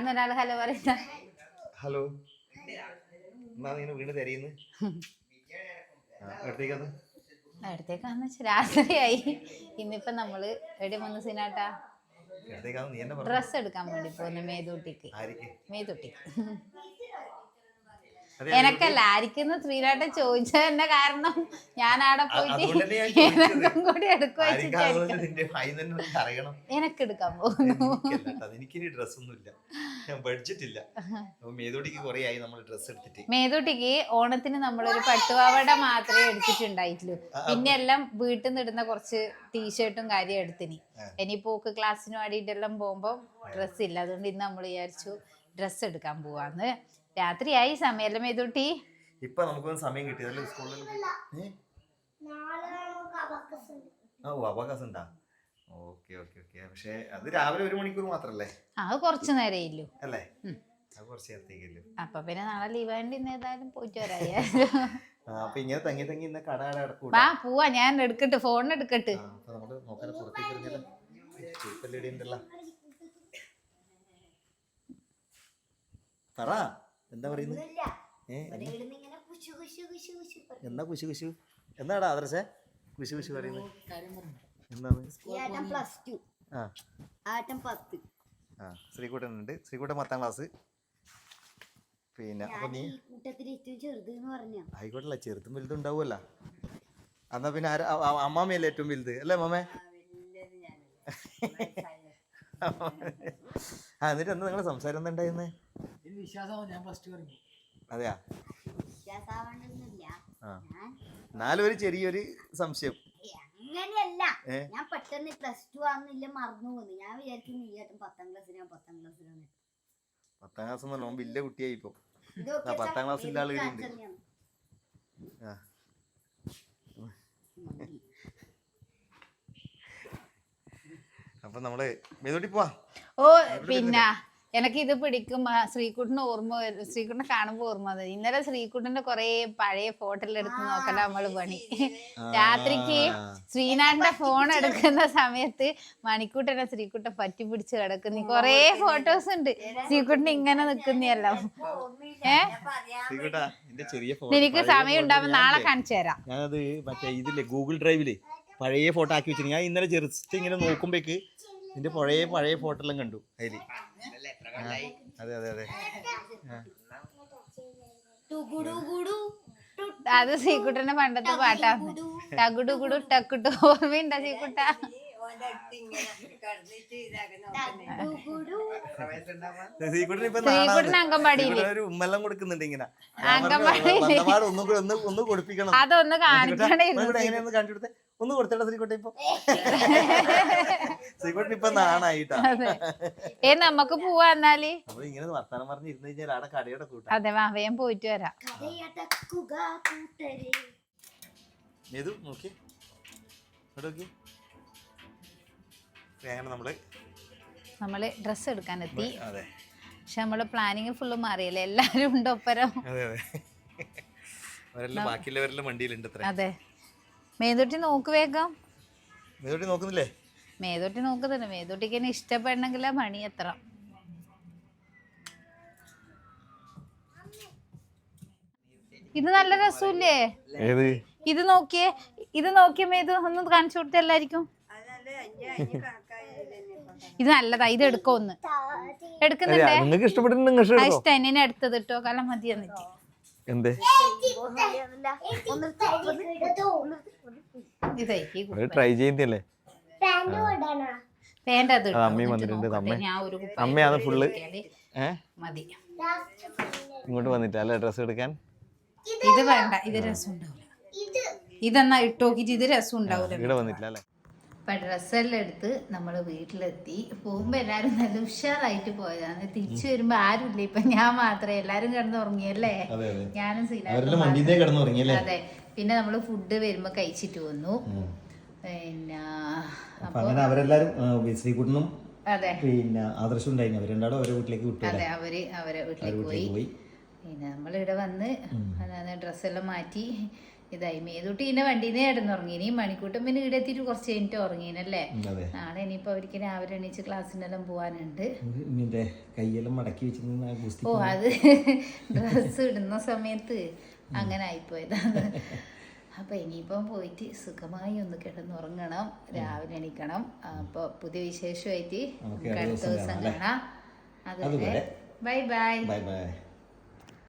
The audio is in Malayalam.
ആടുന്ന ഒരാൾ ഹലോ പറയുന്ന. ഹലോ. എന്നാ വീണ് തിരയുന്നു? അടുത്തേക്കാന്ന് വെച്ചാൽ രാത്രിയായി. ഇന്നിപ്പോ നമ്മൾ എവിടെ വന്ന് സിനാട്ടാ. ഡ്രസ് എടുക്കാൻ വേണ്ടി പോകുന്നു മേതൂട്ടിക്ക് മേതൂട്ടിക്ക് എനക്കല്ല ആയിരിക്കുന്ന ശ്രീനാട്ടൻ ചോദിച്ചത് എന്നെ കാരണം ഞാൻ അവിടെ പോയിട്ട്. എനക്കും കൂടി എടുക്കാൻ പോകുന്നു. എനിക്കിനി ഡ്രസ് ഞാൻ കുറെ ആയി നമ്മൾ ഡ്രസ് എടുത്തിട്ട്. മേതൂട്ടിക്ക് ഓണത്തിന് നമ്മളൊരു പട്ടുവാവട മാത്രമേ എടുത്തിട്ടുണ്ടായിട്ടുള്ളൂ. പിന്നെ എല്ലാം വീട്ടിൽ നിന്ന് ഇടുന്ന കുറച്ച് ടീഷർട്ടും കാര്യം എടുത്തിന്. ഇനി പോക്ക് ക്ലാസ്സിന് വേണ്ടിയിട്ടെല്ലാം പോകുമ്പോൾ ഡ്രസ്സ് ഇല്ല. അതുകൊണ്ട് ഇന്ന് നമ്മൾ വിചാരിച്ചു ഡ്രസ്സ് എടുക്കാൻ പോവാന്ന്. രാത്രിയായി സമയല്ലേ മേതൂട്ടി? ഇപ്പൊ നമുക്കൊന്ന് സമയം കിട്ടിയതല്ലേ സ്കൂളിൽ? ഓ അവകാശം ഉണ്ടാ? Okay okay okay. പക്ഷേ അത് രാവിലെ ഒരു മണിക്കൂർ മാത്രല്ലേ? അത് കുറച്ച് നേരേ ഇല്ലു അല്ലേ അത് കുറച്ച് നേരത്തേക്കല്ലോ അപ്പൊ പിന്നെ നാളെ ലീവ് ആയതുകൊണ്ട് ഇന്ന് ഏതായാലും പോയിട്ട് വരായ അപ്പൊ ഇങ്ങനെ തങ്ങി തങ്ങി ഇന്ന് കട കട അടക്കൂല വാ പോവാ ഞാൻ എടുക്കട്ടെ ഫോൺ എടുക്കട്ടെ. പറ. എന്താ പറയുന്നത് എന്താ? കുശു കുശു എന്നാടാ ആദർശേ? കുശു കുശു പറയുന്നത് എന്താണ്? പ്ലസ് ടു ആ. ആട്ടം പത്ത്. ആ ശ്രീകുട്ടൻ ഉണ്ട് ശ്രീകൂട്ടൻ പത്താം ക്ലാസ് പിന്നെ ആയിക്കോട്ടല്ല ചെറുതും വലുതും ഉണ്ടാവുമല്ല. എന്നാ പിന്നെ ആരാ? അമ്മാമ്മയല്ലേ ഏറ്റവും വലുത്? അല്ലേ അമ്മാമേ. ആ എന്നിട്ട് എന്താ നിങ്ങളെ സംസാരം എന്താ ഉണ്ടായിരുന്നേ? അതെയാ? വിശ്വാസാവണമെന്നില്ല ആ. ഞാൻ എന്നാലും ഒരു ചെറിയൊരു സംശയം. അങ്ങനെയല്ല. ഏ? ഞാൻ പെട്ടെന്ന് പ്ലസ് ടു ആണെന്നില്ല മറന്നു പോന്നു. ഞാൻ വിചാരിച്ചു നീ ഏട്ടൻ പത്താം ക്ലാസ്സിലാണ് പത്താം ക്ലാസ്സിലാണ് പത്താം ക്ലാസ് ഓൻ വലിയ കുട്ടിയായി ഇപ്പൊ. ഇതൊക്കെ ആ, പത്താം ക്ലാസ്സിലെ ആൾ കാണിച്ചു ഉണ്ട്. തന്നെയാണ്. ആ. അപ്പൊ നമ്മൾ മേതോട്ടി പോവാ. ഓ പിന്നെ എനിക്ക് ഇത് പിടിക്കും ശ്രീകുട്ടിന് ഓർമ്മ വരും ശ്രീകുട്ടിനെ കാണുമ്പോ ഓർമ്മ വന്നത്. ഇന്നലെ ശ്രീകുട്ടിന്റെ കൊറേ പഴയ ഫോട്ടോ എടുത്ത് നോക്കല നമ്മൾ പണി. രാത്രിക്ക് ശ്രീനാഥിന്റെ ഫോൺ എടുക്കുന്ന സമയത്ത് മണിക്കൂട്ടനെ ശ്രീകുട്ടൻ പറ്റി പിടിച്ച് കിടക്കുന്ന കൊറേ ഫോട്ടോസ് ഉണ്ട്. ശ്രീകുട്ടിന് ഇങ്ങനെ നിക്കുന്നല്ലോ എനിക്ക് ശ്രീകുട്ടാ സമയം ഉണ്ടാവുമ്പോ നാളെ കാണിച്ചു തരാം. ഞാനത് മറ്റേ ഇതില്ലേ ഗൂഗിൾ ഡ്രൈവിൽ പഴയ ഫോട്ടോ ആക്കി വെച്ചിരുന്നു ഞാൻ ഇന്നലെ ജസ്റ്റ് ഇങ്ങനെ നോക്കുമ്പോഴേക്ക് നിന്റെ പഴയ പഴയ ഫോട്ടോ എല്ലാം കണ്ടു അതിൽ. ആ, അതെ അതെ അതെ. അത് ശ്രീകുട്ടന്റെ പണ്ടത്തെ പാട്ടാണ് ടകുടുകുടു ടക്കുട്ടു ഓർമ്മയുണ്ട സീക്കുട്ട ഉമ്മെല്ലാം കൊടുക്കുന്നുണ്ട് ഇങ്ങനെ. ഒന്നും കൂടി ഒന്ന് ഒന്ന് കൊടുപ്പിക്കണം. അതൊന്ന് കാണിക്കണേ കാണിച്ചു കൊടുത്തേ? ഒന്ന് കൊടുത്തേടാ ശ്രീകുട്ടൻ ഇപ്പൊ. ശ്രീകുട്ടൻ ഇപ്പൊ നാണായിട്ടാ. ഏ നമുക്ക് പോവാ എന്നാൽ? ഇങ്ങനെ വർത്താനം പറഞ്ഞ് ഇരുന്ന് കഴിഞ്ഞാൽ ആടെ കടയുടെ കൂട്ടാ. അതെ വാ വേഗം പോയിട്ട് വരാം. ഏതു നോക്കി. ഇവിടെ നോക്കി. അങ്ങനെ നമ്മൾ നമ്മൾ ഡ്രസ്സ് എടുക്കാൻ എത്തി. അതെ. പക്ഷെ നമ്മൾ പ്ലാനിങ് ഫുള്ള് മാറിയല്ലേ? എല്ലാരും ഉണ്ടോ ഒപ്പരം? അതെ അതെ. അവരെല്ലാം ബാക്കിയുള്ളവരെല്ലാം വണ്ടിയിലുണ്ട് അതെ. മേതൊട്ടി നോക്ക് വേഗം. മേതോട്ടി നോക്കുന്നില്ലേ? മേതൊട്ടി നോക്കുന്നില്ല മേതൊട്ടിക്ക് എന്നെ ഇഷ്ടപ്പെടണമെങ്കിൽ മണി എത്ര ഇത് നല്ല രസമില്ലേ? ഏത്? ഇത് നോക്കിയേ ഇത് നോക്കിയേ മേതു ഒന്ന് കാണിച്ചു കൊടുത്ത എല്ലാരിക്കും ഇത് നല്ലതാ ഇത് എടുക്കോ ഒന്ന്. എടുക്കുന്നുണ്ടേ? ഇഷ്ടം എന്നെ എടുത്തത് ഇട്ടോ. കാലം മതി എന്നിട്ട് എന്തേ? ട്രൈ ചെയ്യുന്നില്ലേ? അമ്മയും വന്നിട്ടുണ്ട്, അമ്മ. അമ്മയാണ് ഫുള്ള് മതി. ഇങ്ങോട്ട് വന്നിട്ടല്ലേ ഡ്രസ് എടുക്കാൻ? ഇത് വേണ്ട ഇത് രസം ഉണ്ടാവില്ല. ഇതെന്നാ ഇട്ടോക്കിട്ട് ഇത് രസം ഉണ്ടാവില്ല ഇവിടെ വന്നിട്ടില്ല അല്ലേ? അപ്പൊ ഡ്രസ്സെല്ലാം എടുത്ത് നമ്മൾ വീട്ടിലെത്തി. പോകുമ്പോ എല്ലാരും നല്ല ഉഷാറായിട്ട് പോയതാണ്. തിരിച്ചു വരുമ്പോ ആരുമില്ല. ഇപ്പൊ ഞാൻ മാത്രമേ എല്ലാരും കിടന്ന് ഉറങ്ങിയല്ലേ അതെ അതെ. ഞാനും തുടങ്ങിയല്ലേ അതെ. പിന്നെ നമ്മൾ ഫുഡ് വരുമ്പോൾ കഴിച്ചിട്ട് വന്നു. പിന്നെ അങ്ങനെ അവരെല്ലാരും ശ്രീകുട്ടനും അതെ. പിന്നെ ആദർശം ഉണ്ടായിരുന്നു അവർ രണ്ടാളും അവരെ വീട്ടിലേക്ക് വിട്ടു അതെ അവർ അവരെ വീട്ടിലേക്ക് പോയി. പിന്നെ നമ്മളിവിടെ വന്ന് ഡ്രസ്സെല്ലാം മാറ്റി. ഇതായി. മേതുട്ടി ഇന്നെ വണ്ടിയിൽ നിന്ന് ഉറങ്ങി ഇനി മണിക്കൂട്ടം പിന്നെ ഇവിടെ എത്തിയിട്ട് കുറച്ച് കഴിഞ്ഞിട്ട് ഉറങ്ങിനല്ലേ? നാളെ ഇനിയിപ്പോ അവർക്ക് രാവിലെ എണീച്ച് ക്ലാസ്സിനെല്ലാം പോവാനുണ്ട്. കൈയെല്ലാം മടക്കി വെച്ചിരുന്ന ഗുസ്തി ഓ അത് ഡ്രസ് ഇടുന്ന സമയത്ത് അങ്ങനെ ആയിപ്പോയതാണ്. അപ്പൊ ഇനിയിപ്പം പോയിട്ട് സുഖമായി ഒന്ന് കിടന്നുറങ്ങണം രാവിലെ എണീക്കണം. അപ്പൊ പുതിയ വിശേഷമായിട്ട് അടുത്ത ദിവസം കാണാം, അതുവരെ ബൈ ബൈ. Bye bye.